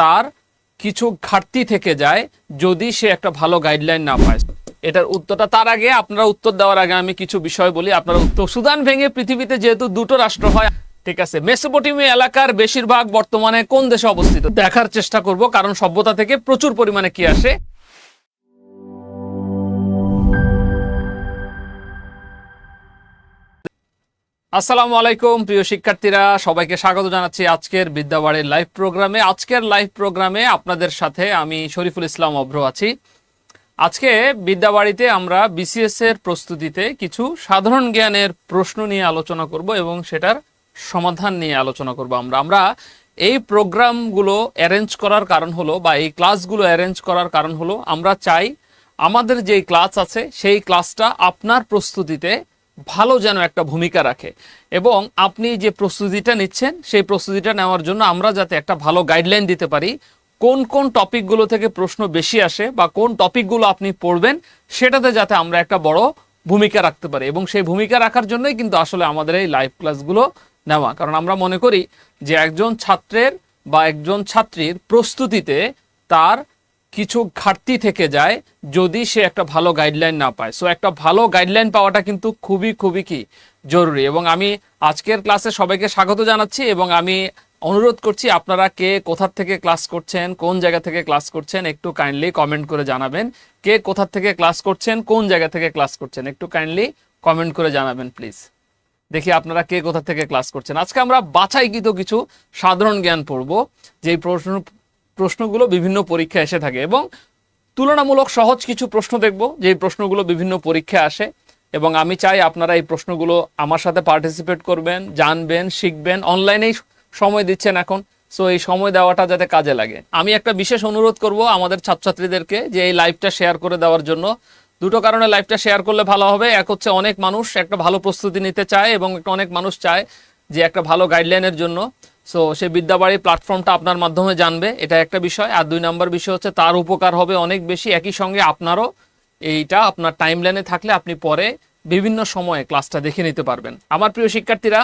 তার কিছু ঘাটতি থেকে যায় যদি সে একটা ভালো গাইডলাইন না পায়। এটার উত্তরটা তার আগে, আপনারা উত্তর দেওয়ার আগে আমি কিছু বিষয় বলি। আপনারা উত্তর সুদান ভেঙে পৃথিবীতে যেহেতু দুটো রাষ্ট্র হয়, ঠিক আছে, মেসোপটেমিয়া এলাকার বেশিরভাগ বর্তমানে কোন দেশে অবস্থিত? দেখার চেষ্টা করব, কারণ সভ্যতা থেকে প্রচুর পরিমাণে কি আসে? আসসালামু আলাইকুম, প্রিয় শিক্ষার্থীরা। সবাইকে স্বাগত জানাচ্ছি আজকের বিদ্যাবাড়ির লাইভ প্রোগ্রামে আজকের লাইভ প্রোগ্রামে আপনাদের সাথে আমি শরীফুল ইসলাম অভ্র আছি। আজকে বিদ্যাবাড়িতে আমরা বিসিএস এর প্রস্তুতিতে কিছু সাধারণ জ্ঞানের প্রশ্ন নিয়ে আলোচনা করব এবং সেটার সমাধান নিয়ে আলোচনা করব আমরা। আমরা এই প্রোগ্রামগুলো অ্যারেঞ্জ করার কারণ হলো বা এই ক্লাসগুলো অ্যারেঞ্জ করার কারণ হলো, আমরা চাই আমাদের যেই ক্লাস আছে, সেই ক্লাসটা আপনার প্রস্তুতিতে ভালো যেন একটা ভূমিকা রাখে। এবং আপনি যে প্রস্তুতিটা নিচ্ছেন, সেই প্রস্তুতিটা নেওয়ার জন্য আমরা যাতে একটা ভালো গাইডলাইন দিতে পারি, কোন কোন টপিকগুলো থেকে প্রশ্ন বেশি আসে বা কোন টপিকগুলো আপনি পড়বেন, সেটাতে যাতে আমরা একটা বড় ভূমিকা রাখতে পারি। এবং সেই ভূমিকা রাখার জন্যই কিন্তু আসলে আমাদের এই লাইভ ক্লাসগুলো নেওয়া। কারণ আমরা মনে করি যে একজন ছাত্রের বা একজন ছাত্রীর প্রস্তুতিতে তার কিছু ঘাটতি থেকে যায় যদি সে একটা ভালো গাইডলাইন না পায়। সো একটা ভালো গাইডলাইন পাওয়াটা কিন্তু খুবই খুবই কি জরুরি। এবং আমি আজকের ক্লাসে সবাইকে স্বাগত জানাচ্ছি এবং আমি অনুরোধ করছি আপনারা কে কোথার থেকে ক্লাস করছেন, কোন জায়গা থেকে ক্লাস করছেন, একটু কাইন্ডলি কমেন্ট করে জানাবেন। কে কোথার থেকে ক্লাস করছেন, কোন জায়গা থেকে ক্লাস করছেন, একটু কাইন্ডলি কমেন্ট করে জানাবেন প্লিজ দেখি আপনারা কে কোথা থেকে ক্লাস করছেন। আজকে আমরা বাছাইকৃত কিছু সাধারণ জ্ঞান পড়ব। যেই প্রশ্ন প্রশ্নগুলো বিভিন্ন পরীক্ষা এসে থাকে এবং তুলনামূলক সহজ কিছু প্রশ্ন দেখব, যে প্রশ্নগুলো বিভিন্ন পরীক্ষায় আসে এবং আমি চাই আপনারা এই প্রশ্নগুলো আমার সাথে পার্টিসিপেট করবেন, জানবেন, শিখবেন অনলাইনেই সময় দিচ্ছেন এখন সো এই সময় দেওয়াটা যাতে কাজে লাগে। আমি একটা বিশেষ অনুরোধ করব আমাদের ছাত্রছাত্রীদেরকে যে এই লাইভটা শেয়ার করে দেওয়ার জন্য। দুটো কারণে লাইভটা শেয়ার করলে ভালো হবে। এক হচ্ছে অনেক মানুষ একটা ভালো প্রস্তুতি নিতে চায় এবং একটা অনেক মানুষ চায় যে একটা ভালো গাইডলাইনের জন্য। সো সেই বিদ্যাবাড়ি প্ল্যাটফর্মটা আপনার মাধ্যমে জানবে এটা একটা বিষয়। আর দুই নম্বর বিষয় হচ্ছে, তার উপকার হবে অনেক বেশি। একই সঙ্গে আপনারও এইটা আপনার টাইম লাইনে থাকলে আপনি পরে বিভিন্ন সময়ে ক্লাসটা দেখে নিতে পারবেন। আমার প্রিয় শিক্ষার্থীরা,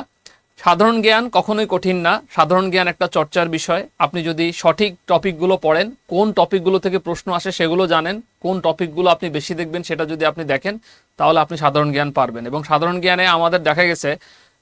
সাধারণ জ্ঞান কখনোই কঠিন না। সাধারণ জ্ঞান একটা চর্চার বিষয়। আপনি যদি সঠিক টপিকগুলো পড়েন, কোন টপিকগুলো থেকে প্রশ্ন আসে সেগুলো জানেন, কোন টপিকগুলো আপনি বেশি দেখবেন সেটা যদি আপনি দেখেন, তাহলে আপনি সাধারণ জ্ঞান পারবেন। এবং সাধারণ জ্ঞানে আমাদের দেখা গেছে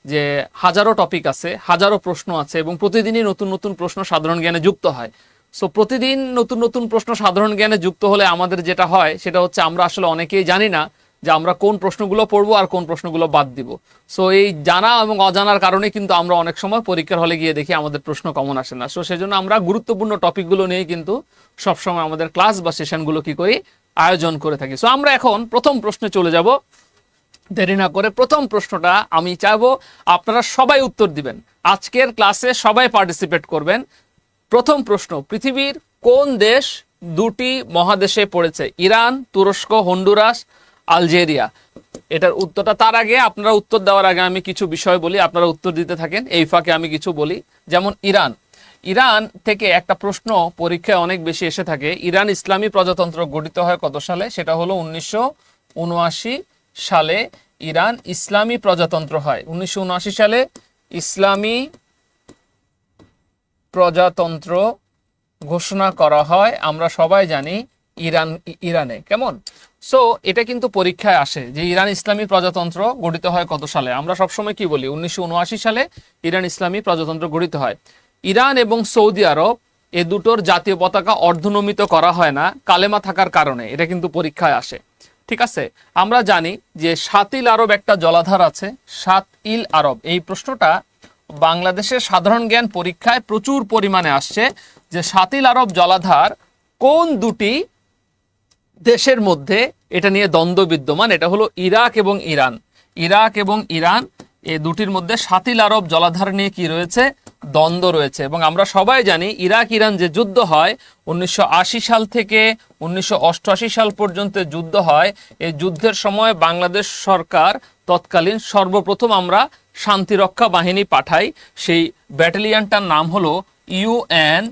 যে হাজারো টপিক আছে, হাজারো প্রশ্ন আছে এবং প্রতিদিনই নতুন নতুন প্রশ্ন সাধারণ জ্ঞানে যুক্ত হয়। সো প্রতিদিন নতুন নতুন প্রশ্ন সাধারণ জ্ঞানে যুক্ত হলে আমাদের যেটা হয়, সেটা হচ্ছে আমরা আসলে অনেকেই জানি না যে আমরা কোন প্রশ্নগুলো পড়ব আর কোন প্রশ্নগুলো বাদ দিব। সো এই জানা এবং অজানার কারণে কিন্তু আমরা অনেক সময় পরীক্ষার হলে গিয়ে দেখি আমাদের প্রশ্ন কমন আসে না। সো সেজন্য আমরা গুরুত্বপূর্ণ টপিকগুলো নিয়ে কিন্তু সবসময় আমাদের ক্লাস বা সেশনগুলো কি করি, আয়োজন করে থাকি। সো আমরা এখন প্রথম প্রশ্নে চলে যাব। দেরি না করে প্রথম প্রশ্নটা আমি চাইব, আপনারা সবাই উত্তর দিবেন। আজকের ক্লাসে সবাই পার্টিসিপেট করবেন। প্রথম প্রশ্ন, পৃথিবীর কোন দেশ দুটি মহাদেশে পড়েছে? ইরান, তুরস্ক, হন্ডুরাস, আলজেরিয়া। এটার উত্তরটা তার আগে, আপনারা উত্তর দেওয়ার আগে আমি কিছু বিষয় বলি, আপনারা উত্তর দিতে থাকেন, এই ফাঁকে আমি কিছু বলি। যেমন ইরান। ইরান থেকে একটা প্রশ্ন পরীক্ষায় অনেক বেশি এসে থাকে। ইরান ইসলামী প্রজাতন্ত্র গঠিত হয় কত সালে? সেটা হলো উনিশশো উনআশি সালে ইরান ইসলামী প্রজাতন্ত্র হয়। উনিশশো উনআশি সালে ইসলামী প্রজাতন্ত্র ঘোষণা করা হয়। আমরা সবাই জানি ইরান, ইরানে। কেমন? সো এটা কিন্তু পরীক্ষায় আসে যে ইরান ইসলামী প্রজাতন্ত্র গঠিত হয় কত সালে? আমরা সবসময় কি বলি? উনিশশো উনআশি সালে ইরান ইসলামী প্রজাতন্ত্র গঠিত হয়। ইরান এবং সৌদি আরব এ দুটোর জাতীয় পতাকা অর্ধনমিত করা হয় না, কালেমা থাকার কারণে। এটা কিন্তু পরীক্ষায় আসে। ঠিক আছে, আমরা জানি যে সাতিল আরব একটা জলাধার আছে। সাত ইল আরব, এই প্রশ্নটা বাংলাদেশের সাধারণ জ্ঞান পরীক্ষায় প্রচুর পরিমাণে আসছে যে সাতিল আরব জলাধার কোন দুটি দেশের মধ্যে এটা নিয়ে দ্বন্দ্ব বিদ্যমান, এটা হলো ইরাক এবং ইরান। ইরাক এবং ইরান এই দুটির মধ্যে সাতিল আরব জলাধার নিয়ে কি রয়েছে? দ্বন্দ্ব রয়েছে। এবং আমরা সবাই জানি ইরাক, ইরান যে যুদ্ধ হয়, উনিশশো আশি সাল থেকে উনিশশো অষ্টআশি সাল পর্যন্ত যুদ্ধ হয় এই যুদ্ধের সময় বাংলাদেশ সরকার তৎকালীন সর্বপ্রথম আমরা শান্তিরক্ষা বাহিনী পাঠাই। সেই ব্যাটালিয়ানটার নাম হলো UN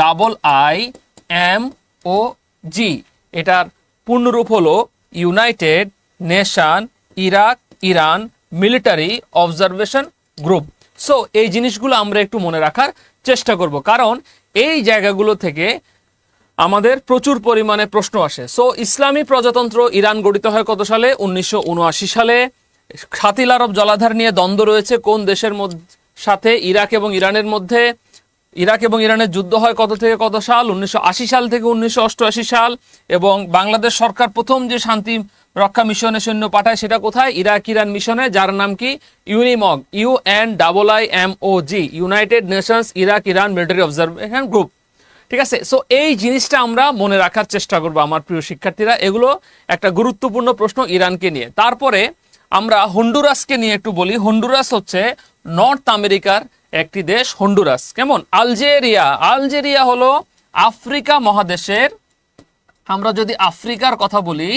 double I M O G. এটার পূর্ণরূপ হলো United Nation, Iraq, Iran Military Observation Group so এই জিনিসগুলো আমরা একটু মনে রাখার চেষ্টা করব। কারণ এই জায়গাগুলো থেকে আমাদের প্রচুর পরিমাণে প্রশ্ন আসে। সো ইসলামী প্রজাতন্ত্র ইরান গঠিত হয় কত সালে? উনিশশো উনআশি সালে। সাতিল আরব জলাধার নিয়ে দ্বন্দ্ব রয়েছে। কোন দেশের সাথে ইরাক এবং ইরানের মধ্যে? ইরাক এবং ইরানের যুদ্ধ হয় কত থেকে কত সাল? উনিশশো আশি সাল থেকে উনিশশো অষ্টআশি সাল। এবং বাংলাদেশ সরকার প্রথম যে শান্তি রক্ষা মিশনে সৈন্য পাঠায়, সেটা কোথায়? ইরাক, ইরান মিশনে, যার নাম কি? UNIIMOG, U N double I M O G, United Nations, Iraq, Iran, Military Observation Group. ঠিক আছে? সো এই জিনিসটা আমরা মনে রাখার চেষ্টা করব আমার প্রিয় শিক্ষার্থীরা। এগুলো একটা গুরুত্বপূর্ণ প্রশ্ন ইরানকে নিয়ে। তারপরে আমরা হন্ডুরাসকে নিয়ে একটু বলি। হন্ডুরাস হচ্ছে নর্থ আমেরিকার একটি দেশ, হন্ডুরাস। কেমন? আলজেরিয়া। আলজেরিয়া হলো আফ্রিকা মহাদেশের, আমরা যদি আফ্রিকার কথা বলি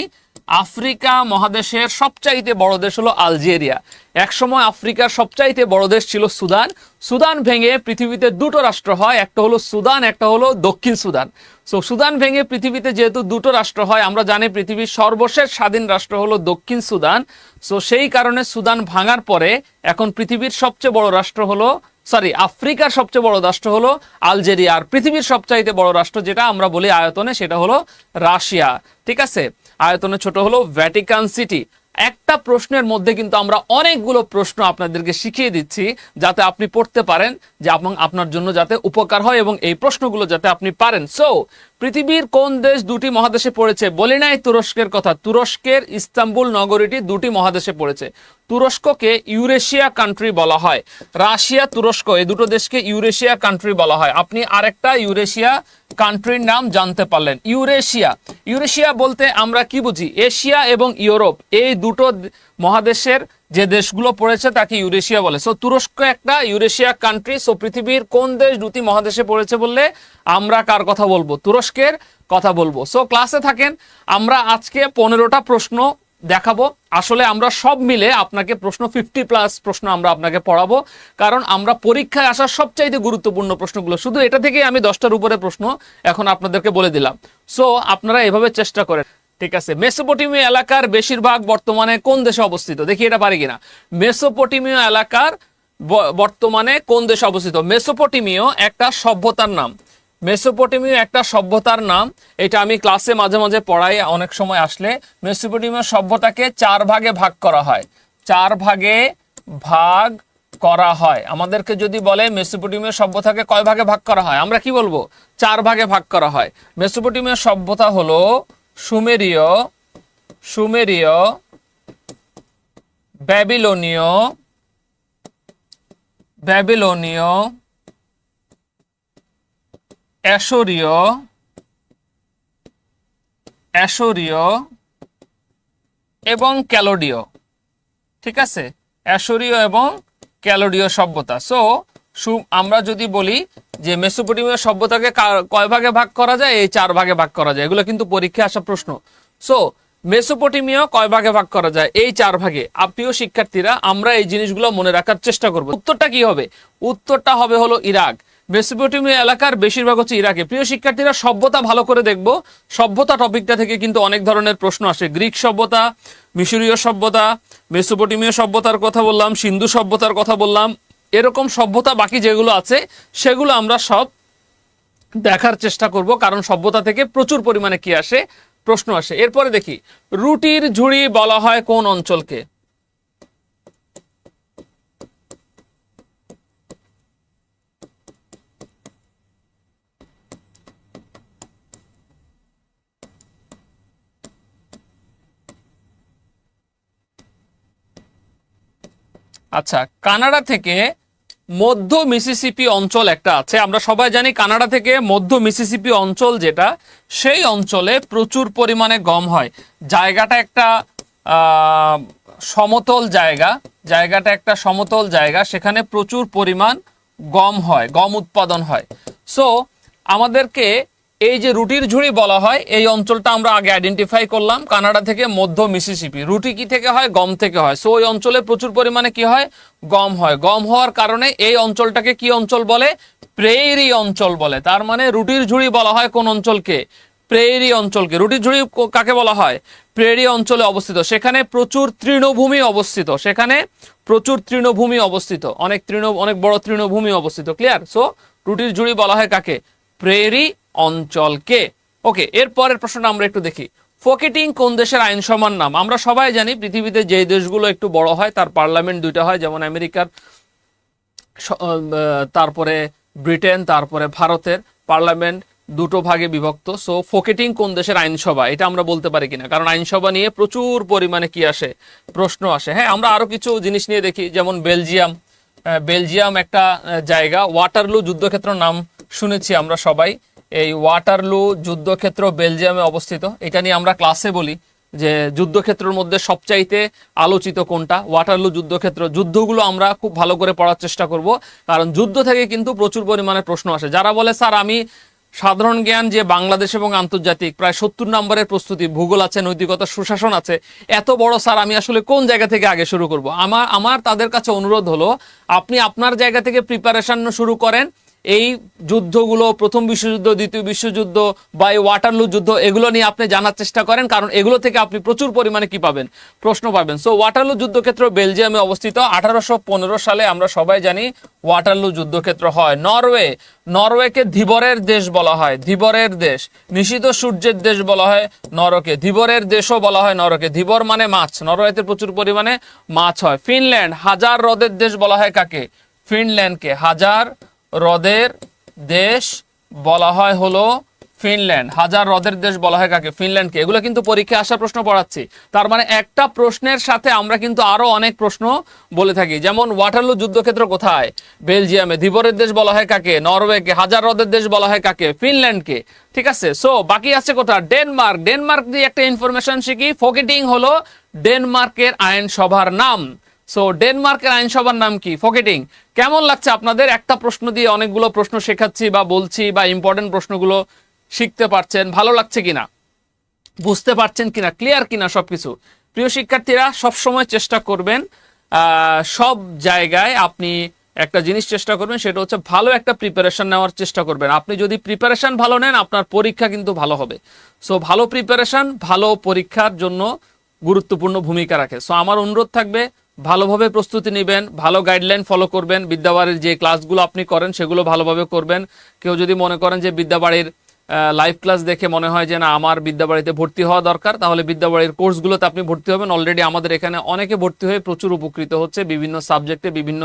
আফ্রিকা মহাদেশের সবচাইতে বড় দেশ হলো আলজেরিয়া। একসময় আফ্রিকার সবচাইতে বড় দেশ ছিল সুদান। সুদান ভেঙে পৃথিবীতে দুটো রাষ্ট্র হয়, একটা হলো সুদান, একটা হলো দক্ষিণ সুদান। সো সুদান ভেঙে পৃথিবীতে যেহেতু দুটো রাষ্ট্র হয়, আমরা জানি পৃথিবীর সর্বশেষ স্বাধীন রাষ্ট্র হলো দক্ষিণ সুদান। সো সেই কারণে সুদান ভাঙার পরে এখন পৃথিবীর সবচেয়ে বড় রাষ্ট্র হলো সরি আফ্রিকার সবচেয়ে বড় রাষ্ট্র হলো আলজেরিয়া। আর পৃথিবীর সবচাইতে বড় রাষ্ট্র যেটা আমরা বলি আয়তনে, সেটা হলো রাশিয়া। ঠিক আছে? আয়তনে ছোট হলো ভ্যাটিকান সিটি একটা প্রশ্নের মধ্যে কিন্তু আমরা অনেকগুলো প্রশ্ন আপনাদেরকে শিখিয়ে দিচ্ছি, যাতে আপনি পড়তে পারেন যে আপনার জন্য যাতে উপকার হয় এবং এই প্রশ্নগুলো যাতে আপনি পারেন। সো পৃথিবীর কোন দেশ দুটি মহাদেশে পড়েছে? বলি নাই তুরস্কের কথা। তুরস্কের ইস্তাম্বুল নগরীটি দুটি মহাদেশে পড়েছে। তুরস্ককে ইউরেশিয়া কান্ট্রি বলা হয়। রাশিয়া, তুরস্ক, এই দুটো দেশকে ইউরেশিয়া কান্ট্রি বলা হয়। আপনি আরেকটা ইউরেশিয়া কান্ট্রির নাম জানতে পারলেন। ইউরেশিয়া। ইউরেশিয়া বলতে আমরা কি বুঝি? এশিয়া এবং ইউরোপ। এই দুটো মহাদেশের যে দেশগুলো পড়েছে তাকে ইউরেশিয়া বলে। সো তুরস্ক একটা, ইউরেশিয়া কান্ট্রি সো পৃথিবীর কোন দেশ দুটি মহাদেশে পড়েছে বললে আমরা কার কথা বলব? তুরস্কের কথা বলব। সো ক্লাসে থাকেন, আমরা আজকে পনেরোটা প্রশ্ন দেখাবো। আসলে আমরা সব মিলে আপনাকে প্রশ্ন ফিফটি প্লাস প্রশ্ন আমরা আপনাকে পড়াবো। কারণ আমরা পরীক্ষায় আসার সবচাইতে গুরুত্বপূর্ণ প্রশ্নগুলো, শুধু এটা থেকেই আমি দশটার উপরে প্রশ্ন এখন আপনাদেরকে বলে দিলাম। সো আপনারা এভাবে চেষ্টা করেন। ঠিক আছে, মেসোপটেমিয়া এলাকার বেশিরভাগ বর্তমানে কোন দেশে অবস্থিত? দেখি এটা পারি কিনা। মেসোপটেমিয়া এলাকার বর্তমানে কোন দেশে অবস্থিত? মেসোপটেমিয় একটা সভ্যতার নাম। মেসোপটেমীয় একটা সভ্যতার নাম, এটা আমি ক্লাসে মাঝে মাঝে পড়াই, অনেক সময় আসলে মেসোপটেমীয় সভ্যতাকে চার ভাগে ভাগ করা হয়। চার ভাগে ভাগ করা হয়। আমাদেরকে যদি বলে মেসোপটেমীয় সভ্যতাকে কয় ভাগে ভাগ করা হয়? আমরা কি বলব? চার ভাগে ভাগ করা হয়। মেসোপটেমীয় সভ্যতা হলো সুমেরীয় সুমেরীয়, ব্যাবিলনীয় ব্যাবিলনীয়, অ্যাশোরীয় অ্যাশোরীয় এবং ক্যালোডীয় ঠিক আছে? অ্যাশোরীয় এবং ক্যালোডীয় সভ্যতা। সো আমরা যদি বলি যে মেসোপটেমীয় সভ্যতাকে কয় ভাগে ভাগ করা যায়? এই চার ভাগে ভাগ করা যায়। এগুলো কিন্তু পরীক্ষায় আসা প্রশ্ন। সো মেসোপটেমীয় কয় ভাগে ভাগ করা যায়? এই চার ভাগে। আপনিও শিক্ষার্থীরা, আমরা এই জিনিসগুলো মনে রাখার চেষ্টা করব। উত্তরটা কি হবে? উত্তরটা হবে হলো ইরাক। মেসোপটেমীয় এলাকার বেশিরভাগ হচ্ছে ইরাকে। প্রিয় শিক্ষার্থীরা, সভ্যতা ভালো করে দেখব। সভ্যতা টপিকটা থেকে কিন্তু অনেক ধরনের প্রশ্ন আসে। গ্রিক সভ্যতা, মিশরীয় সভ্যতা, মেসোপটেমীয় সভ্যতার কথা বললাম, সিন্ধু সভ্যতার কথা বললাম এরকম সভ্যতা বাকি যেগুলো আছে, সেগুলো আমরা সব দেখার চেষ্টা করব, কারণ সভ্যতা থেকে প্রচুর পরিমাণে কি আসে? প্রশ্ন আসে। এরপরে দেখি, রুটির ঝুড়ি বলা হয় কোন অঞ্চলকে? আচ্ছা কানাডা থেকে মধ্য মিসিসিপি অঞ্চল একটা আছে। আমরা সবাই জানি কানাডা থেকে মধ্য মিসিসিপি অঞ্চল যেটা, সেই অঞ্চলে প্রচুর পরিমাণে গম হয়। জায়গাটা একটা সমতল জায়গা। জায়গাটা একটা সমতল জায়গা, সেখানে প্রচুর পরিমাণ গম হয়, গম উৎপাদন হয়। সো আমাদেরকে এই যে রুটির ঝুড়ি বলা হয়, এই অঞ্চলটা আমরা আগে আইডেন্টিফাই করলাম, কানাডা থেকে মধ্য মিসিসিপি রুটি কি থেকে হয়? গম থেকে হয়। সো ওই অঞ্চলে প্রচুর পরিমাণে কি হয়? গম হয়। গম হওয়ার কারণে এই অঞ্চলটাকে কি অঞ্চল বলে? প্রেইরি অঞ্চল বলে। তার মানে রুটির ঝুড়ি বলা হয় কোন অঞ্চলকে? প্রেরি অঞ্চলকে। রুটির ঝুড়ি কাকে বলা হয়? প্রেরি অঞ্চলে অবস্থিত। সেখানে প্রচুর তৃণভূমি অবস্থিত। সেখানে প্রচুর তৃণভূমি অবস্থিত। অনেক তৃণ, অনেক বড় তৃণভূমি অবস্থিত। ক্লিয়ার সো রুটির ঝুড়ি বলা হয় কাকে? প্রেরি অঞ্চলকে। ওকে, এর পরের প্রশ্নটা আমরা একটু দেখি। ফকেটিং কোন দেশের আইনসভার নাম? আমরা সবাই জানি পৃথিবীতে যে দেশগুলো একটু বড় হয়, তার পার্লামেন্ট দুইটা হয়, যেমন আমেরিকার তারপরে ব্রিটেন, তারপরে ভারতের পার্লামেন্ট দুটো ভাগে বিভক্ত। সো, ফোকেটিং কোন দেশের আইনসভা এটা আমরা বলতে পারি কিনা? কারণ আইনসভা নিয়ে প্রচুর পরিমাণে কি আসে? প্রশ্ন আসে। হ্যাঁ আমরা আরও কিছু জিনিস নিয়ে দেখি, যেমন বেলজিয়াম। বেলজিয়াম একটা জায়গা। ওয়াটারলু যুদ্ধক্ষেত্র নাম শুনেছি আমরা সবাই। এই ওয়াটারলু যুদ্ধক্ষেত্র বেলজিয়ামে অবস্থিত। এটা নিয়ে আমরা ক্লাসে বলি যে যুদ্ধক্ষেত্রের মধ্যে সবচাইতে আলোচিত কোনটা? ওয়াটারলু যুদ্ধক্ষেত্র। যুদ্ধগুলো আমরা খুব ভালো করে পড়ার চেষ্টা করব। কারণ যুদ্ধ থেকে কিন্তু প্রচুর পরিমাণে প্রশ্ন আসে। যারা বলে, স্যার, আমি সাধারণ জ্ঞান যে বাংলাদেশ এবং আন্তর্জাতিক, প্রায় সত্তর নম্বরের প্রস্তুতি, ভূগোল আছে, নৈতিকতা, সুশাসন আছে, এত বড়, স্যার, আমি আসলে কোন জায়গা থেকে আগে শুরু করব? আমার আমার তাদের কাছে অনুরোধ হলো, আপনি আপনার জায়গা থেকে প্রিপারেশন শুরু করেন এই যুদ্ধগুলো, প্রথম বিশ্বযুদ্ধ, দ্বিতীয় বিশ্বযুদ্ধ বা এই ওয়াটারলু যুদ্ধ, এগুলো নিয়ে আপনি জানার চেষ্টা করেন, কারণ এগুলো থেকে আপনি প্রচুর পরিমাণে কি পাবেন? প্রশ্ন পাবেন। সো ওয়াটারলু যুদ্ধক্ষেত্র বেলজিয়ামে অবস্থিত। আঠারোশো পনেরো সালে আমরা সবাই জানি ওয়াটারলু যুদ্ধক্ষেত্র হয়। নরওয়ে, নরওয়েকে ধীবরের দেশ বলা হয়, ধীবরের দেশ। নিষিদ্ধ সূর্যের দেশ বলা হয় নরকে, ধীবরের দেশও বলা হয় নরকে। ধীবর মানে মাছ, নরওয়েতে প্রচুর পরিমাণে মাছ হয়। ফিনল্যান্ড, হাজার হ্রদের দেশ বলা হয় কাকে? ফিনল্যান্ডকে, হাজার হ্রদের দেশ বলা হয় হলো ফিনল্যান্ড। হাজার হ্রদের দেশ বলা হয় কাকে? ফিনল্যান্ডকে। এগুলো কিন্তু পরীক্ষায় আসা প্রশ্ন পড়াচ্ছি। তার মানে একটা প্রশ্নের সাথে আমরা কিন্তু আরও অনেক প্রশ্ন বলে থাকি। যেমন ওয়াটারলু যুদ্ধক্ষেত্র কোথায়? বেলজিয়ামে। ধীবরের দেশ বলা হয় কাকে? নরওয়েকে। হাজার হ্রদের দেশ বলা হয় কাকে? ফিনল্যান্ডকে। ঠিক আছে? সো বাকি আছে কোথা ডেনমার্ক। ডেনমার্ক দিয়ে একটা ইনফরমেশন শিখি। ফোকেটিং হলো ডেনমার্কের আইনসভার নাম। সো ডেনমার্কের আইনসভার নাম কি? ফকেটিং কেমন লাগছে আপনাদের? একটা প্রশ্ন দিয়ে অনেকগুলো প্রশ্ন শেখাচ্ছি বা বলছি বা ইম্পর্টেন্ট প্রশ্নগুলো শিখতে পারছেন। ভালো লাগছে কিনা? বুঝতে পারছেন কিনা? ক্লিয়ার কিনা সবকিছু? প্রিয় শিক্ষার্থীরা সব সময় চেষ্টা করবেন সব জায়গায় আপনি একটা জিনিস চেষ্টা করবেন, সেটা হচ্ছে ভালো একটা প্রিপারেশন নেওয়ার চেষ্টা করবেন। আপনি যদি প্রিপারেশন ভালো নেন, আপনার পরীক্ষা কিন্তু ভালো হবে। সো ভালো প্রিপারেশন ভালো পরীক্ষার জন্য গুরুত্বপূর্ণ ভূমিকা রাখে। সো আমার অনুরোধ থাকবে ভালোভাবে প্রস্তুতি নেবেন, ভালো গাইডলাইন ফলো করবেন, বিদ্যাবাড়ির যে ক্লাসগুলো আপনি করেন সেগুলো ভালোভাবে করবেন। কেউ যদি মনে করেন যে বিদ্যাবাড়ির লাইভ ক্লাস দেখে মনে হয় যে না, আমার বিদ্যাবাড়িতে ভর্তি হওয়া দরকার, তাহলে বিদ্যাবাড়ির কোর্সগুলোতে আপনি ভর্তি হবেন। অলরেডি আমাদের এখানে অনেকে ভর্তি হয়ে প্রচুর উপকৃত হচ্ছে বিভিন্ন সাবজেক্টে বিভিন্ন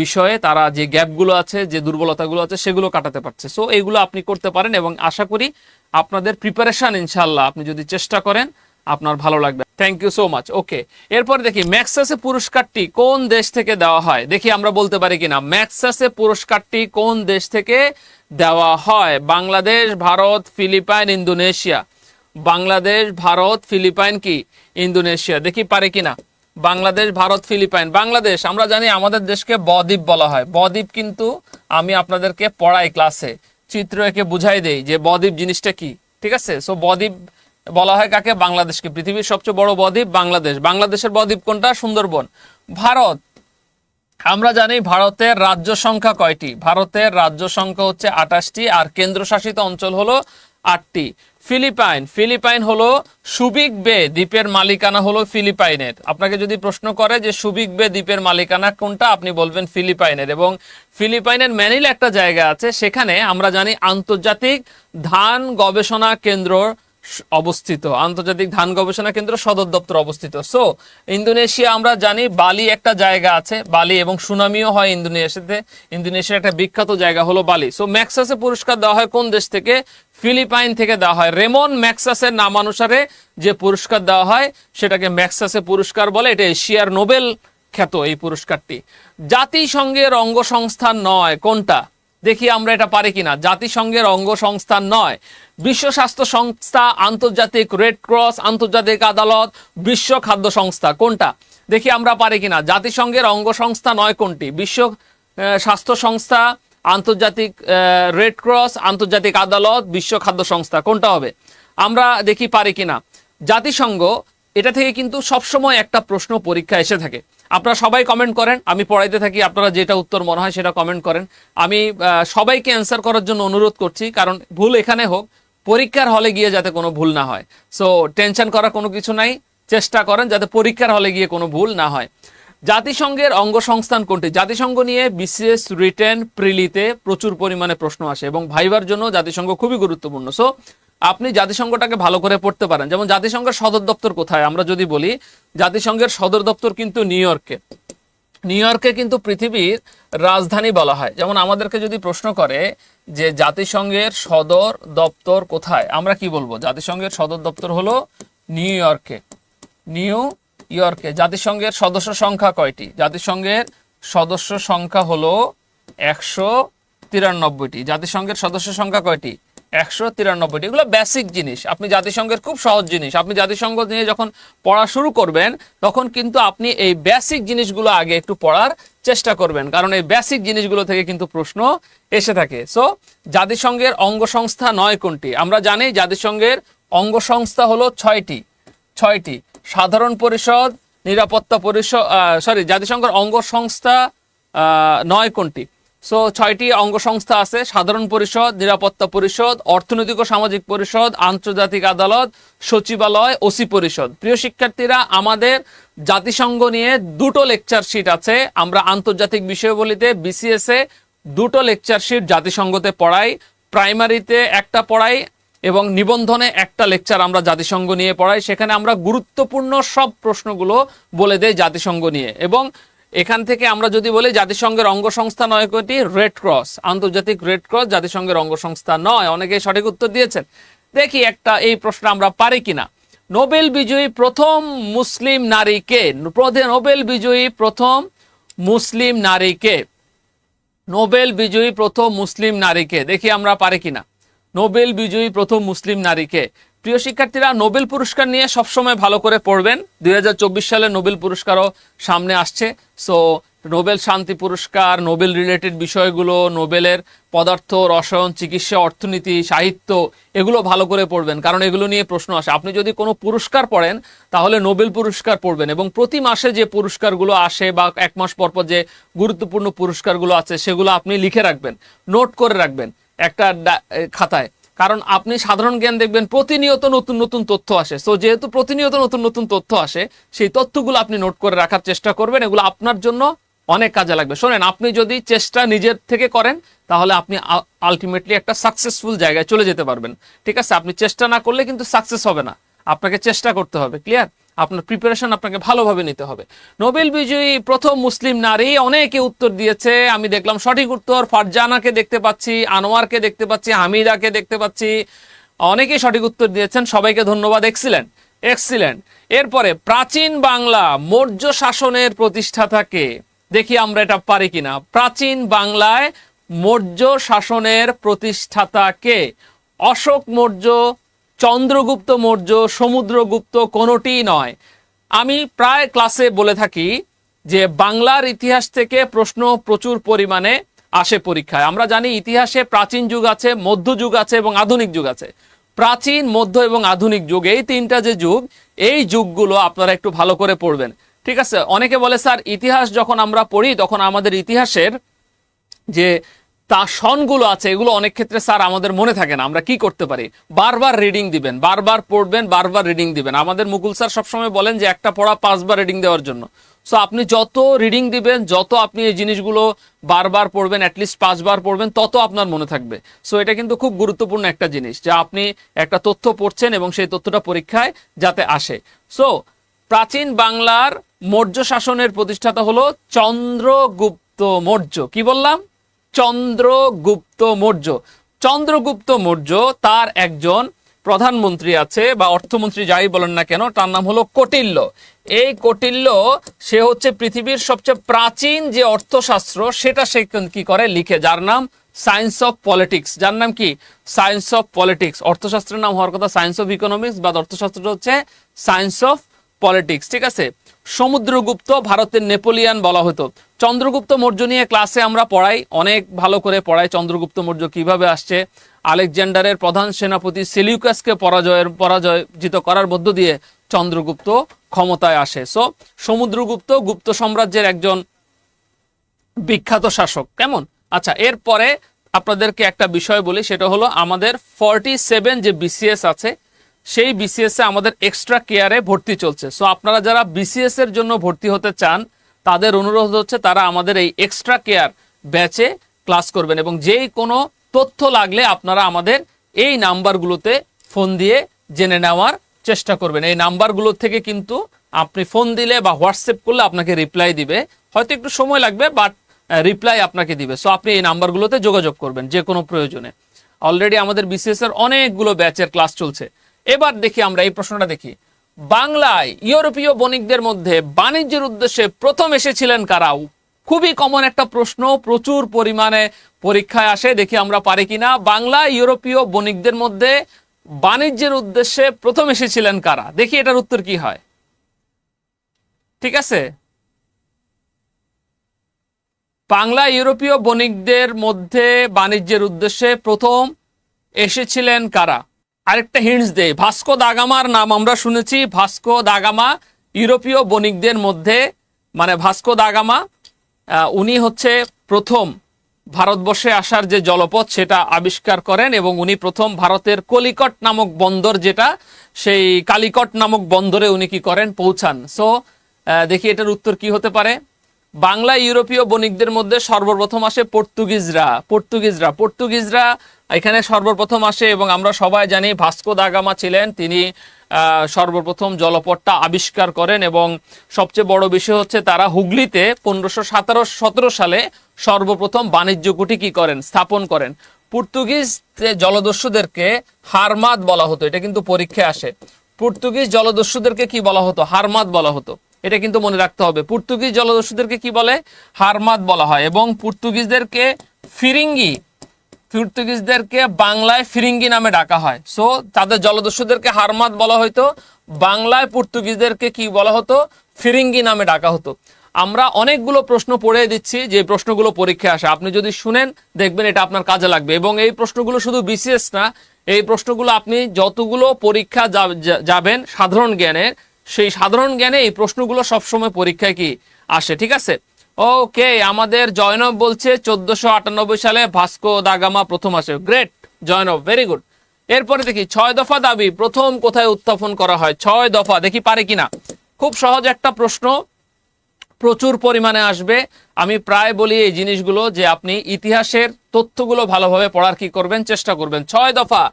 বিষয়ে। তারা যে গ্যাপগুলো আছে, যে দুর্বলতাগুলো আছে, সেগুলো কাটাতে পারছে। সো এইগুলো আপনি করতে পারেন এবং আশা করি আপনাদের প্রিপারেশন ইনশাল্লাহ আপনি যদি চেষ্টা করেন আপনার ভালো লাগবে। Thank you so much okay এরপর দেখি ম্যাক্সাসে পুরস্কারটি কোন দেশ থেকে দেওয়া হয়? দেখি আমরা বলতে পারি কিনা। ম্যাক্সাসে পুরস্কারটি কোন দেশ থেকে দেওয়া হয়? Bangladesh, Bharat, Philippines, Indonesia. Bangladesh, Bharat, Philippines কি? ইন্দোনেশিয়া। দেখি পারে কিনা। বাংলাদেশ, ভারত, ফিলিপাইন। বাংলাদেশ, আমরা জানি আমাদের দেশকে বদ্বীপ বলা হয়। বদ্বীপ কিন্তু আমি আপনাদেরকে পড়াই ক্লাসে চিত্র একে বুঝাই দেই যে বদ্বীপ জিনিসটা কি। ঠিক আছে? সো বদ্বীপ বলা হয় কাকে? বাংলাদেশকে। পৃথিবীর সবচেয়ে বড় বদ্বীপ বাংলাদেশ। বাংলাদেশের বদ্বীপ কোনটা? সুন্দরবন। ভারত। আমরা জানি ভারতের রাজ্য সংখ্যা কয়টি? ভারতের রাজ্য সংখ্যা হচ্ছে আঠাশটি আর কেন্দ্রশাসিত অঞ্চল হলো আটটি। ফিলিপাইন। ফিলিপাইন হলো সুবিক বে দ্বীপের মালিকানা হলো ফিলিপাইনের। আপনাকে যদি প্রশ্ন করে যে সুবিক বে দ্বীপের মালিকানা কোনটা, আপনি বলবেন ফিলিপাইনের। এবং ফিলিপাইনের ম্যানিল একটা জায়গা আছে, সেখানে আমরা জানি আন্তর্জাতিক ধান গবেষণা কেন্দ্র অবস্থিত। আন্তর্জাতিক ধান গবেষণা কেন্দ্র সদর দপ্তর অবস্থিত। সো ইন্দোনেশিয়া আমরা জানি বালি একটা জায়গা আছে, বালি এবং সুনামিও হয় ইন্দোনেশিয়াতে। ইন্দোনেশিয়ার একটা বিখ্যাত জায়গা হলো বালি। সো ম্যাক্সাসে পুরস্কার দেওয়া হয় কোন দেশ থেকে? ফিলিপাইন থেকে দেওয়া হয়। রেমন ম্যাক্সাসের নামানুসারে যে পুরস্কার দেওয়া হয়, সেটাকে ম্যাক্সাসে পুরস্কার বলে। এটা এশিয়ার নোবেল খ্যাত এই পুরস্কারটি। জাতিসংঘের অঙ্গ সংস্থা নয়, কোনটা? দেখি আমরা এটা পারি কিনা। জাতিসংঘের অঙ্গ সংস্থা নয়। বিশ্ব স্বাস্থ্য সংস্থা, আন্তর্জাতিক রেড ক্রস, আন্তর্জাতিক আদালত, বিশ্ব খাদ্য সংস্থা, কোনটা? দেখি আমরা পারি কিনা। জাতিসংঘের অঙ্গ সংস্থা নয় কোনটি? বিশ্ব স্বাস্থ্য সংস্থা, আন্তর্জাতিক রেড ক্রস, আন্তর্জাতিক আদালত, বিশ্ব খাদ্য সংস্থা, কোনটা হবে? আমরা দেখি পারি কিনা। জাতিসংঘ, এটা থেকে কিন্তু সবসময় একটা প্রশ্ন পরীক্ষা এসে থাকে। আপনারা সবাই কমেন্ট করেন, আমি পড়াইতে থাকি, আপনারা যেটা উত্তর মনে হয় সেটা কমেন্ট করেন। আমি সবাইকে অ্যান্সার করার জন্য অনুরোধ করছি, কারণ ভুল এখানে হোক, পরীক্ষার হলে গিয়ে যাতে কোনো ভুল না হয়। সো টেনশন করার কোনো কিছু নাই, চেষ্টা করেন যাতে পরীক্ষার হলে গিয়ে কোনো ভুল না হয়। জাতিসংঘের অঙ্গসংস্থান কোনটি? জাতিসংঘ নিয়ে বিশেষ রিটেন প্রিলিতে প্রচুর পরিমাণে প্রশ্ন আসে এবং ভাইবার জন্য জাতিসংঘ খুবই গুরুত্বপূর্ণ। সো আপনি জাতিসংঘটাকে ভালো করে পড়তে পারেন। যেমন জাতিসংঘের সদর দপ্তর কোথায়? আমরা যদি বলি, জাতিসংঘের সদর দপ্তর কিন্তু নিউ ইয়র্কে। নিউ ইয়র্কে কিন্তু পৃথিবীর রাজধানী বলা হয়। যেমন আমাদেরকে যদি প্রশ্ন করে যে জাতিসংঘের সদর দপ্তর কোথায়, আমরা কি বলব? জাতিসংঘের সদর দপ্তর হলো নিউ ইয়র্কে। নিউ ইয়র্কে। জাতিসংঘের সদস্য সংখ্যা কয়টি? জাতিসংঘের সদস্য সংখ্যা হলো একশো তিরানব্বইটি। জাতিসংঘের সদস্য সংখ্যা কয়টি? একশো তিরানব্বইটি। এগুলো বেসিক জিনিস। আপনি জাতিসংঘের খুব সহজ জিনিস। আপনি জাতিসংঘ নিয়ে যখন পড়া শুরু করবেন, তখন কিন্তু আপনি এই বেসিক জিনিসগুলো আগে একটু পড়ার চেষ্টা করবেন। কারণ এই বেসিক জিনিসগুলো থেকে কিন্তু প্রশ্ন এসে থাকে। সো জাতিসংঘের অঙ্গ সংস্থা নয় কোনটি? আমরা জানি জাতিসংঘের অঙ্গ সংস্থা হলো ছয়টি। ছয়টি। সাধারণ পরিষদ, নিরাপত্তা পরিষদ সরি জাতিসংঘের অঙ্গ সংস্থা নয় কোনটি? সো ছয়টি অঙ্গ সংস্থা আছে, সাধারণ পরিষদ, নিরাপত্তা পরিষদ, অর্থনৈতিক ও সামাজিক পরিষদ, আন্তর্জাতিক আদালত, সচিবালয়, ওসি পরিষদ। প্রিয় শিক্ষার্থীরা, আমাদের জাতিসংঘ নিয়ে দুটো লেকচার শিট আছে। আমরা আন্তর্জাতিক বিষয়বলিতে বিসিএস এ দুটো লেকচার শিট জাতিসংঘতে পড়াই। প্রাইমারিতে একটা পড়াই এবং নিবন্ধনে একটা লেকচার আমরা জাতিসংঘ নিয়ে পড়াই। সেখানে আমরা গুরুত্বপূর্ণ সব প্রশ্নগুলো বলে দেই জাতিসংঘ নিয়ে। এবং এখান থেকে আমরা যদি বলি জাতিসংঘের অঙ্গ সংস্থা নয় কোটি রেড ক্রস আন্তর্জাতিক রেড ক্রস জাতিসংঘের অঙ্গ সংস্থা নয়। অনেকে সঠিক উত্তর দিয়েছেন। দেখি একটা এই প্রশ্ন আমরা পারি কিনা। নোবেল বিজয়ী প্রথম মুসলিম নারী কে? নোবেল বিজয়ী প্রথম মুসলিম নারী কে? নোবেল বিজয়ী প্রথম মুসলিম নারীকে দেখি আমরা পারি কিনা। নোবেল বিজয়ী প্রথম মুসলিম নারীকে প্রিয় শিক্ষার্থীরা, নোবেল পুরস্কার নিয়ে সবসময় ভালো করে পড়বেন। দুই হাজার চব্বিশ সালে নোবেল পুরস্কারও সামনে আসছে। সো নোবেল শান্তি পুরস্কার, নোবেল রিলেটেড বিষয়গুলো, নোবেলের পদার্থ, রসায়ন, চিকিৎসা, অর্থনীতি, সাহিত্য, এগুলো ভালো করে পড়বেন। কারণ এগুলো নিয়ে প্রশ্ন আসে। আপনি যদি কোনো পুরস্কার পড়েন, তাহলে নোবেল পুরস্কার পড়বেন এবং প্রতি মাসে যে পুরস্কারগুলো আসে বা এক মাস পর পর যে গুরুত্বপূর্ণ পুরস্কারগুলো আছে, সেগুলো আপনি লিখে রাখবেন, নোট করে রাখবেন একটা খাতায়। কারণ আপনি সাধারণ জ্ঞান দেখবেন প্রতিনিয়ত নতুন নতুন তথ্য আসে। সো যেহেতু প্রতিনিয়ত নতুন নতুন তথ্য আসে, সেই তথ্যগুলো আপনি নোট করে রাখার চেষ্টা করবেন, এগুলো আপনার জন্য অনেক কাজে লাগবে। শোনেন, আপনি যদি চেষ্টা নিজের থেকে করেন, তাহলে আপনি আলটিমেটলি একটা সাকসেসফুল জায়গায় চলে যেতে পারবেন। ঠিক আছে? আপনি চেষ্টা না করলে কিন্তু সাকসেস হবে না। আপনাকে চেষ্টা করতে হবে ক্লিয়ার আপনার প্রিপারেশন আপনাকে ভালোভাবে নিতে হবে। নোবেল বিজয়ী প্রথম মুসলিম নারী অনেকে উত্তর দিয়েছে, আমি দেখলাম সঠিক উত্তর, ফারজানাকে দেখতে পাচ্ছি, আনোয়ারকে দেখতে পাচ্ছি, হামিদাকে দেখতে পাচ্ছি। অনেকেই সঠিক উত্তর দিয়েছেন, সবাইকে ধন্যবাদ এক্সিলেন্ট এক্সিলেন্ট এরপরে, প্রাচীন বাংলা মৌর্য শাসনের প্রতিষ্ঠাতাকে দেখি আমরা এটা পারি কিনা। প্রাচীন বাংলায় মৌর্য শাসনের প্রতিষ্ঠাতাকে অশোক মৌর্য চন্দ্রগুপ্ত মৌর্য, সমুদ্রগুপ্ত কোনোটিই নয়। আমি প্রায় ক্লাসে বলে থাকি যে বাংলার ইতিহাস থেকে প্রশ্ন প্রচুর পরিমাণে আসে পরীক্ষায়। আমরা জানি ইতিহাসে প্রাচীন যুগ আছে মধ্যযুগ আছে এবং আধুনিক যুগ আছে। প্রাচীন, মধ্য এবং আধুনিক যুগ, এই তিনটা যে যুগ, এই যুগগুলো আপনারা একটু ভালো করে পড়বেন। ঠিক আছে? অনেকে বলে, স্যার, ইতিহাস যখন আমরা পড়ি, তখন আমাদের ইতিহাসের যে তা সনগুলো আছে, এগুলো অনেক ক্ষেত্রে স্যার আমাদের মনে থাকে না। আমরা কি করতে পারি? বারবার রিডিং দিবেন, বারবার পড়বেন, বারবার রিডিং দিবেন। আমাদের মুকুল স্যার সবসময় বলেন যে একটা পড়া পাঁচবার রিডিং দেওয়ার জন্য। সো আপনি যত রিডিং দিবেন, যত আপনি এই জিনিসগুলো বারবার পড়বেন অ্যাটলিস্ট পাঁচবার পড়বেন, তত আপনার মনে থাকবে। সো এটা কিন্তু খুব গুরুত্বপূর্ণ একটা জিনিস যে আপনি একটা তথ্য পড়ছেন এবং সেই তথ্যটা পরীক্ষায় যাতে আসে। সো প্রাচীন বাংলার মৌর্য শাসনের প্রতিষ্ঠাতা হলো চন্দ্রগুপ্ত মৌর্য। কি বললাম? চন্দ্রগুপ্ত মৌর্য। চন্দ্রগুপ্ত মৌর্য তার একজন প্রধানমন্ত্রী আছে, বা অর্থমন্ত্রী যাই বলেন না কেন, তার নাম হলো কটিল্য। এই কটিল্য, সে হচ্ছে পৃথিবীর সবচেয়ে প্রাচীন যে অর্থশাস্ত্র, সেটা সে কি করে? লিখে। যার নাম সায়েন্স অফ পলিটিক্স। যার নাম কি? Science of politics. অর্থশাস্ত্রের নাম হওয়ার কথা সায়েন্স অফ ইকোনমিক্স, বা অর্থশাস্ত্রটা হচ্ছে সায়েন্স অফ পলিটিক্স। ঠিক আছে? সমুদ্রগুপ্ত ভারতের নেপোলিয়ান বলা হতো। চন্দ্রগুপ্ত মৌর্য নিয়ে ক্লাসে আমরা পড়াই। অনেক ভালো করে পড়াই চন্দ্রগুপ্ত মৌর্য কীভাবে আসছে। আলেকজান্ডারের প্রধান সেনাপতি সেলিউকাসকে পরাজয়ের পরাজয়জিত করার মধ্য দিয়ে চন্দ্রগুপ্ত ক্ষমতায় আসে। সো সমুদ্রগুপ্ত গুপ্ত সাম্রাজ্যের একজন বিখ্যাত শাসক। কেমন? আচ্ছা এরপরে আপনাদেরকে একটা বিষয় বলি, সেটা হলো আমাদের ফর্টি সেভেন যে বিসিএস আছে, সেই বিসিএস এ আমাদের এক্সট্রা কেয়ারে ভর্তি চলছে। সো আপনারা যারা বিসিএস এর জন্য ভর্তি হতে চান তাদের অনুরোধ হচ্ছে তারা আমাদের এই এক্সট্রা কেয়ার ব্যাচে ক্লাস করবেন এবং যেই কোনো তথ্য লাগলে আপনারা আমাদের এই নাম্বারগুলোতে ফোন দিয়ে জেনে নেওয়ার চেষ্টা করবেন। এই নাম্বারগুলো থেকে কিন্তু আপনি ফোন দিলে বা হোয়াটসঅ্যাপ করলে আপনাকে রিপ্লাই দিবে। হয়তো একটু সময় লাগবে বাট রিপ্লাই আপনাকে দিবে। সো আপনি এই নাম্বারগুলোতে যোগাযোগ করবেন যে কোনো প্রয়োজনে। অলরেডি আমাদের বিসিএস এর অনেকগুলো ব্যাচের ক্লাস চলছে। এবার দেখি আমরা এই প্রশ্নটা দেখি। বাংলায় ইউরোপীয় বণিকদের মধ্যে বাণিজ্যের উদ্দেশ্যে প্রথম এসেছিলেন কারাও খুবই কমন একটা প্রশ্ন, প্রচুর পরিমাণে পরীক্ষায় আসে, দেখি আমরা পারি কিনা। বাংলা ইউরোপীয় বণিকদের মধ্যে বাণিজ্যের উদ্দেশ্যে প্রথম এসেছিলেন কারা? দেখি এটার উত্তর কি হয়। ঠিক আছে? বাংলা ইউরোপীয় বণিকদের মধ্যে বাণিজ্যের উদ্দেশ্যে প্রথম এসেছিলেন কারা? আরেকটা হিন্টস দেই। ভাস্কো দাগামার নাম আমরা শুনেছি। ভাস্কো দাগামা ইউরোপীয় বণিকদের মধ্যে মানে ভাস্কো দাগামা উনি হচ্ছে প্রথম ভারতবর্ষে আসার যে জলপথ সেটা আবিষ্কার করেন এবং উনি প্রথম ভারতের কলিকট নামক বন্দর যেটা, সেই কালিকট নামক বন্দরে উনি কি করেন? পৌঁছান। সো দেখি এটার উত্তর কি হতে পারে। বাংলা ইউরোপীয় বণিকদের মধ্যে সর্বপ্রথম আসে পর্তুগিজরা। পর্তুগিজরা। পর্তুগিজরা এখানে সর্বপ্রথম আসে এবং আমরা সবাই জানি ভাস্কো দাগামা ছিলেন। তিনি সর্বপ্রথম জলপথটা আবিষ্কার করেন এবং সবচেয়ে বড় বিষয় হচ্ছে তারা হুগলিতে পনেরোশো সতেরো সতেরো সালে সর্বপ্রথম বাণিজ্য কুটি কি করেন? স্থাপন করেন। পর্তুগিজ জলদস্যুদেরকে হারমাদ বলা হতো, এটা কিন্তু পরীক্ষায় আসে। পর্তুগিজ জলদস্যুদেরকে কি বলা হতো? হারমাদ বলা হতো, এটা কিন্তু মনে রাখতে হবে। পর্তুগিজ জলদস্যুদেরকে কি বলে? হারমাদ বলা হয় এবং পর্তুগিজদেরকে ফিরিঙ্গি পর্তুগিজদেরকে বাংলায় ফিরিঙ্গি নামে ডাকা হয়। সো তাদের জলদস্যুদেরকে হারমাদ বলা হতো বাংলায় পর্তুগিজদেরকে কি বলা হতো? ফিরিঙ্গি নামে ডাকা হতো। আমরা অনেকগুলো প্রশ্ন পড়ে দিচ্ছি, যে প্রশ্নগুলো পরীক্ষায় আসে। আপনি যদি শুনেন, দেখবেন এটা আপনার কাজে লাগবে। এবং এই প্রশ্নগুলো শুধু বিশেষ না, এই প্রশ্নগুলো আপনি যতগুলো পরীক্ষা যাবেন সাধারণ জ্ঞানের, সেই সাধারণ জ্ঞানে এই প্রশ্নগুলো সবসময় পরীক্ষায় কি আসে, ঠিক আছে? ওকে আমাদের জয়নব বলছে চোদ্দশো আটানব্বই সালে ভাস্কো দাগামা প্রথম আসে। গ্রেট জয়নব ভেরি গুড এরপরে দেখি, ছয় দফা দাবি, প্রথম কোথায় উত্থাপন করা হয়? ছয় দফা, দেখি পারে কিনা। খুব সহজ একটা প্রশ্ন, প্রচুর পরিমাণে আসবে। আমি প্রায় বলি এই জিনিসগুলো যে আপনি ইতিহাসের তথ্যগুলো ভালোভাবে পড়ার কি করবেন, চেষ্টা করবেন। ছয় দফা,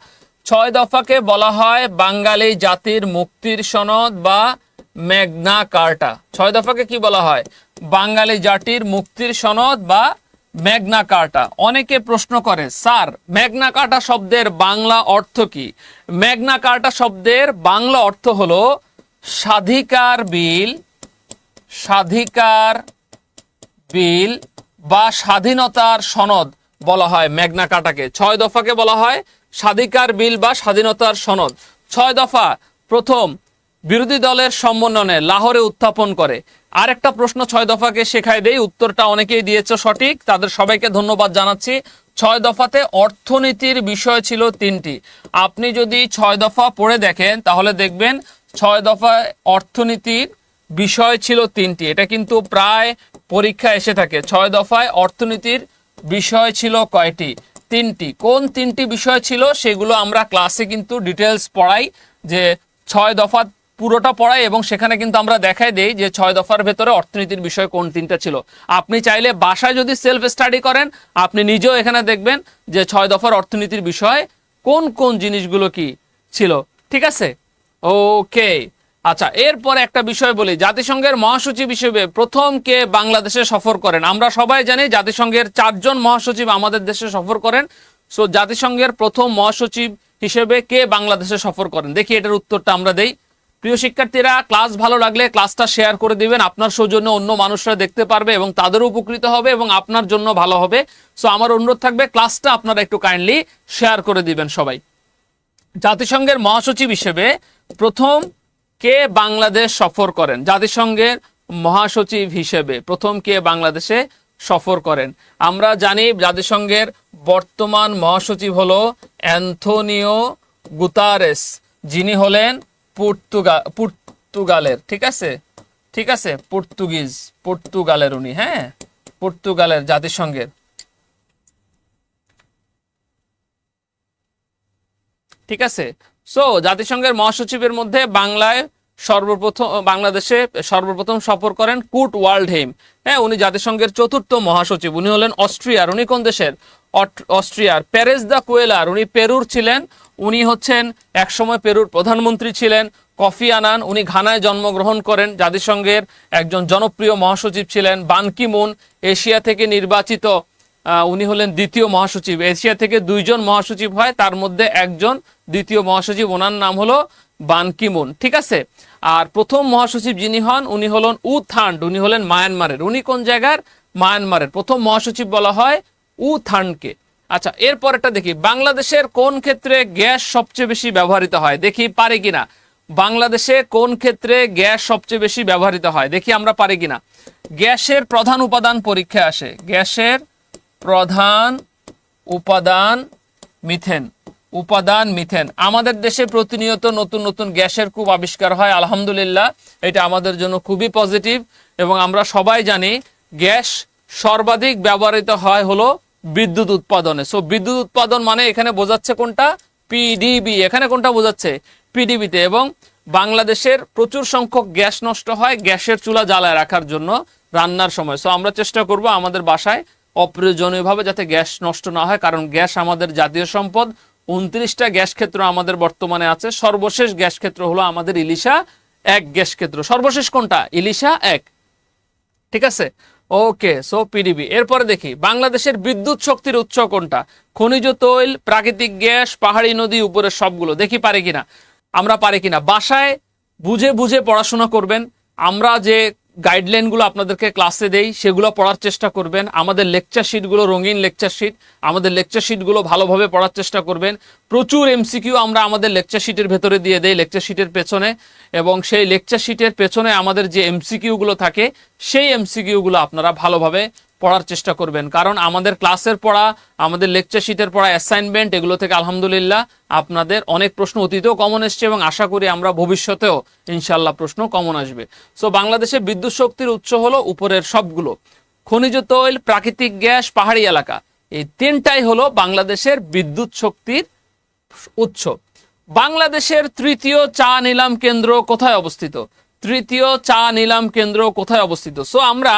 ছয় দফাকে বলা হয় বাঙালি জাতির মুক্তির সনদ বা মেঘনা কার্টা। ছয় দফাকে কি বলা হয়? বাঙালি জাতির মুক্তির সনদ বা মেঘনা কার্টা। অনেকে প্রশ্ন করে, স্যার, মেঘনা কার্টা শব্দের বাংলা অর্থ কি? মেঘনা কার্টা শব্দের বাংলা অর্থ হলো স্বাধিকার বিল স্বাধিকার বিল বা স্বাধীনতার সনদ বলা হয় মেঘনা কাটাকে ছয় দফাকে বলা হয় স্বাধিকার বিল বা স্বাধীনতার সনদ। ছয় দফা, প্রথম বিরোধী দলের সম্মেলনে লাহোরে উত্থাপন করে। আরেকটা প্রশ্ন ছয় দফাকে শেখায় দেই, উত্তরটা অনেকেই দিয়েছে সঠিক, তাদের সবাইকে ধন্যবাদ জানাচ্ছি। ছয় দফাতে অর্থনীতির বিষয় ছিল তিনটি। আপনি যদি ছয় দফা পড়ে দেখেন, তাহলে দেখবেন ছয় দফায় অর্থনীতির বিষয় ছিল তিনটি। এটা কিন্তু প্রায় পরীক্ষা এসে থাকে, ছয় দফায় অর্থনীতির বিষয় ছিল কয়টি? তিনটি। কোন তিনটি বিষয় ছিল, সেগুলো আমরা ক্লাসে কিন্তু ডিটেলস পড়াই যে ছয় দফা পুরোটা পড়াই এবং সেখানে কিন্তু আমরা দেখাই দেই যে ছয় দফার ভেতরে অর্থনীতির বিষয় কোন তিনটা ছিল। আপনি চাইলে বাসায় যদি সেলফ স্টাডি করেন, আপনি নিজেও এখানে দেখবেন যে ছয় দফার অর্থনীতির বিষয় কোন কোন জিনিসগুলো কি ছিল। ঠিক আছে? ওকে আচ্ছা এরপর একটা বিষয় বলি। জাতিসংঘের মহাসচিব হিসেবে প্রথম কে বাংলাদেশে সফর করেন? আমরা সবাই জানি জাতিসংঘের চারজন মহাসচিব আমাদের দেশে সফর করেন। সো জাতিসংঘের প্রথম মহাসচিব হিসেবে কে বাংলাদেশে সফর করেন? দেখি এটার উত্তরটা আমরা দেই। প্রিয় শিক্ষার্থীরা ক্লাস ভালো লাগলে ক্লাসটা শেয়ার করে দিবেন। আপনার সৌজন্য অন্য মানুষরা দেখতে পারবে এবং তাদেরও উপকৃত হবে এবং আপনার জন্য ভালো হবে। সো আমার অনুরোধ থাকবে ক্লাসটা আপনারা একটু কাইন্ডলি শেয়ার করে দিবেন সবাই। জাতিসংঘের মহাসচিব হিসেবে প্রথম কে বাংলাদেশ সফর করেন? জাতিসংঘের মহাসচিব হিসেবে প্রথম কে বাংলাদেশে সফর করেন? আমরা জানি জাতিসংঘের বর্তমান মহাসচিব হলো অ্যান্থনিও গুতারেস। যিনি হলেন পর্তুগা, পর্তুগালের, ঠিক আছে? ঠিক আছে? পর্তুগিজ, পর্তুগালের উনি হ্যাঁ? পর্তুগালের জাতিসংঘের। ঠিক আছে? সো জাতিসংঘের মহাসচিবের মধ্যে বাংলায় সর্বপ্রথম, বাংলাদেশে সর্বপ্রথম সফর করেন কুট ওয়ার্ল্ডহেইম। হ্যাঁ উনি জাতিসংঘের চতুর্থ মহাসচিব। উনি হলেন অস্ট্রিয়ার, উনি কোন দেশের? অস্ট্রিয়ার। প্যারেস দা কোয়েলার, উনি পেরুর ছিলেন উনি হচ্ছেন একসময় পেরুর প্রধানমন্ত্রী ছিলেন, কফি আনান, উনি ঘানায় জন্মগ্রহণ করেন, জাতিসংঘের একজন জনপ্রিয় মহাসচিব ছিলেন বানকি মুন এশিয়া থেকে নির্বাচিত উনি হলেন দ্বিতীয় মহাসচিব। এশিয়া থেকে দুইজন মহাসচিব হয়, তার মধ্যে একজন দ্বিতীয় মহাসচিব, ওনার নাম হলো বান কিমুন। ঠিক আছে? আর প্রথম মহাসচিব যিনি হন, উনি হলেন উ থান্ড, উনি হলেন মায়ানমারের। উনি কোন জায়গার? মায়ানমারের। প্রথম মহাসচিব বলা হয় উ থান্ডকে। আচ্ছা এরপর একটা দেখি। বাংলাদেশের কোন ক্ষেত্রে গ্যাস সবচেয়ে বেশি ব্যবহৃত হয়? দেখি, পারে কিনা বাংলাদেশে কোন ক্ষেত্রে গ্যাস সবচেয়ে বেশি ব্যবহৃত হয়? দেখি আমরা পারি কিনা গ্যাসের প্রধান উপাদান পরীক্ষায় আসে। গ্যাসের প্রধান উপাদান মিথেন। উপাদান মিথেন। আমাদের দেশে প্রতিনিয়ত নতুন নতুন গ্যাসের খুব আবিষ্কার হয়। আলহামদুলিল্লাহ, এটা আমাদের জন্য খুবই পজিটিভ এবং আমরা সবাই জানি গ্যাস সর্বাধিক ব্যবহৃত হয় হলো বিদ্যুৎ উৎপাদনে। সো বিদ্যুৎ উৎপাদন মানে এখানে বোঝাচ্ছে কোনটা? পিডিবি এখানে কোনটা বোঝাচ্ছে? পিডিবিতে এবং বাংলাদেশের প্রচুর সংখ্যক গ্যাস নষ্ট হয় গ্যাসের চুলা জ্বালায় রাখার জন্য রান্নার সময়। সো আমরা চেষ্টা করব আমাদের বাসায় অপ্রয়োজনীয়ভাবে যাতে গ্যাস নষ্ট না হয়, কারণ গ্যাস আমাদের জাতীয় সম্পদ। উনত্রিশটা গ্যাস ক্ষেত্র আমাদের বর্তমানে আছে। সর্বশেষ গ্যাস ক্ষেত্র হলো আমাদের ইলিশা এক গ্যাস ক্ষেত্র। সর্বশেষ কোনটা? ইলিশা এক। ঠিক আছে? ওকে সো পিডিবি এরপরে দেখি, বাংলাদেশের বিদ্যুৎ শক্তির উৎস কোনটা? খনিজ তৈল, প্রাকৃতিক গ্যাস, পাহাড়ি নদী, উপরের সবগুলো। দেখি পারে কিনা। আমরা পারি কিনা? বাসায় বুঝে বুঝে পড়াশোনা করবেন। আমরা যে গাইডলাইনগুলো আপনাদেরকে ক্লাসে দেই, সেগুলো পড়ার চেষ্টা করবেন। আমাদের লেকচার শিটগুলো রঙিন লেকচার শিট আমাদের লেকচার শিটগুলো ভালোভাবে পড়ার চেষ্টা করবেন। প্রচুর এমসিকিউ আমরা আমাদের লেকচার শিটের ভেতরে দিয়ে দেই লেকচার শিটের পেছনে। এবং সেই লেকচার শিটের পেছনে আমাদের যে এমসিকিউগুলো থাকে, সেই এমসিকিউগুলো আপনারা ভালোভাবে পড়ার চেষ্টা করবেন। কারণ আমাদের ক্লাসের পড়া, আমাদের লেকচার শিটের পড়া অ্যাসাইনমেন্ট এগুলো থেকে আলহামদুলিল্লাহ আপনাদের অনেক প্রশ্ন অতীতেও কমন এসছে এবং আশা করি আমরা ভবিষ্যতেও ইনশাল্লাহ প্রশ্ন কমন আসবে। সো বাংলাদেশে বিদ্যুৎ শক্তির উৎস হলো উপরের সবগুলো। খনিজ তৈল, প্রাকৃতিক গ্যাস, পাহাড়ি এলাকা। এই তিনটাই হলো বাংলাদেশের বিদ্যুৎ শক্তির উৎস। বাংলাদেশের তৃতীয় চা নিলাম কেন্দ্র কোথায় অবস্থিত? তৃতীয় চা নিলাম কেন্দ্র কোথায় অবস্থিত? সো আমরা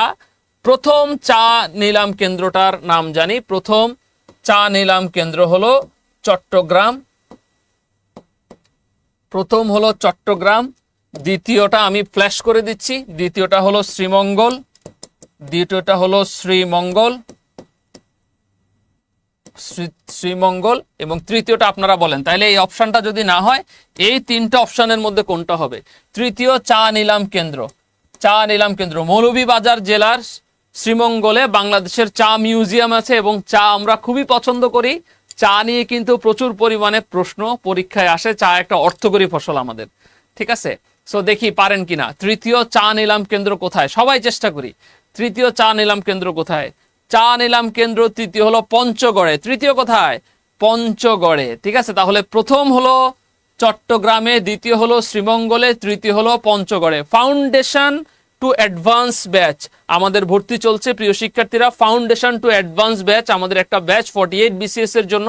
প্রথম চা নিলাম কেন্দ্রটার নাম জানি। প্রথম চা নিলাম কেন্দ্র হলো চট্টগ্রাম। প্রথম হলো চট্টগ্রাম, দ্বিতীয়টা আমি ফ্ল্যাশ করে দিচ্ছি। দ্বিতীয়টা হলো শ্রীমঙ্গল, দ্বিতীয়টা হলো শ্রীমঙ্গল, শ্রী- শ্রীমঙ্গল এবং তৃতীয়টা আপনারা বলেন। তাহলে এই অপশনটা যদি না হয়, এই তিনটা অপশনের মধ্যে কোনটা হবে? তৃতীয় চা নিলাম কেন্দ্র। চা নিলাম কেন্দ্র, মৌলভীবাজার জেলার শ্রীমঙ্গলে বাংলাদেশের চা মিউজিয়াম আছে এবং চা আমরা খুবই পছন্দ করি। চা নিয়ে কিন্তু প্রচুর পরিমাণে প্রশ্ন পরীক্ষায় আসে। চা একটা অর্থকরী ফসল আমাদের। ঠিক আছে? সো দেখি পারেন কিনা। তৃতীয় চা নিলাম কেন্দ্র কোথায়? সবাই চেষ্টা করি। তৃতীয় চা নিলাম কেন্দ্র কোথায়? চা নিলাম কেন্দ্র তৃতীয় হলো পঞ্চগড়ে। তৃতীয় কোথায়? পঞ্চগড়ে। ঠিক আছে? তাহলে প্রথম হলো চট্টগ্রামে, দ্বিতীয় হলো শ্রীমঙ্গলে, তৃতীয় হলো পঞ্চগড়ে। Foundation to advance batch. আমাদের ভর্তি চলছে, প্রিয় শিক্ষার্থীরা। ফাউন্ডেশন টু অ্যাডভান্স ব্যাচ আমাদের একটা ব্যাচ ফর্টি এইট বিসিএস এর জন্য।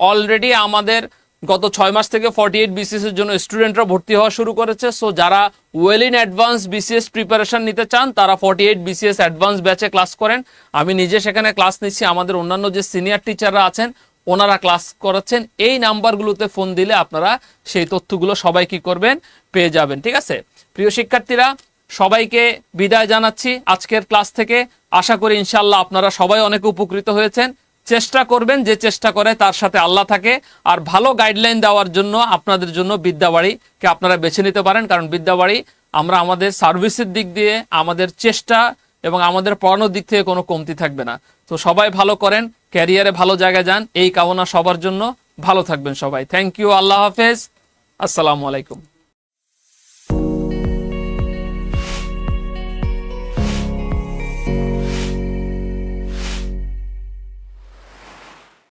অলরেডি আমাদের গত ছয় মাস থেকে ফর্টি এইট বিসিএস এর জন্য স্টুডেন্টরা ভর্তি হওয়া শুরু করেছে। সো যারা well in advance BCS preparation নিতে চান, তারা ফর্টি এইট বিসিএস অ্যাডভান্স ব্যাচে ক্লাস করেন। আমি নিজে সেখানে ক্লাস নিচ্ছি। আমাদের অন্যান্য যে সিনিয়র টিচাররা আছেন, ওনারা ক্লাস করাচ্ছেন। এই নাম্বারগুলোতে ফোন দিলে আপনারা সেই তথ্যগুলো সবাই কি করবেন, পেয়ে যাবেন। ঠিক আছে? প্রিয় শিক্ষার্থীরা সবাইকে বিদায় জানাচ্ছি আজকের ক্লাস থেকে। আশা করি ইনশাল্লাহ আপনারা সবাই অনেক উপকৃত হয়েছেন। চেষ্টা করবেন যে চেষ্টা করে তার সাথে আল্লাহ থাকে। আর ভালো গাইডলাইন দেওয়ার জন্য আপনাদের জন্য বিদ্যাবাড়িকে আপনারা বেছে নিতে পারেন। কারণ বিদ্যাবাড়ি আমরা আমাদের সার্ভিসের দিক দিয়ে, আমাদের চেষ্টা এবং আমাদের পড়ানোর দিক থেকে কোনো কমতি থাকবে না। তো সবাই ভালো করেন, ক্যারিয়ারে ভালো জায়গায় যান। এই কামনা সবার জন্য। ভালো থাকবেন সবাই। থ্যাংক ইউ আল্লাহ হাফেজ। আসসালামু আলাইকুম।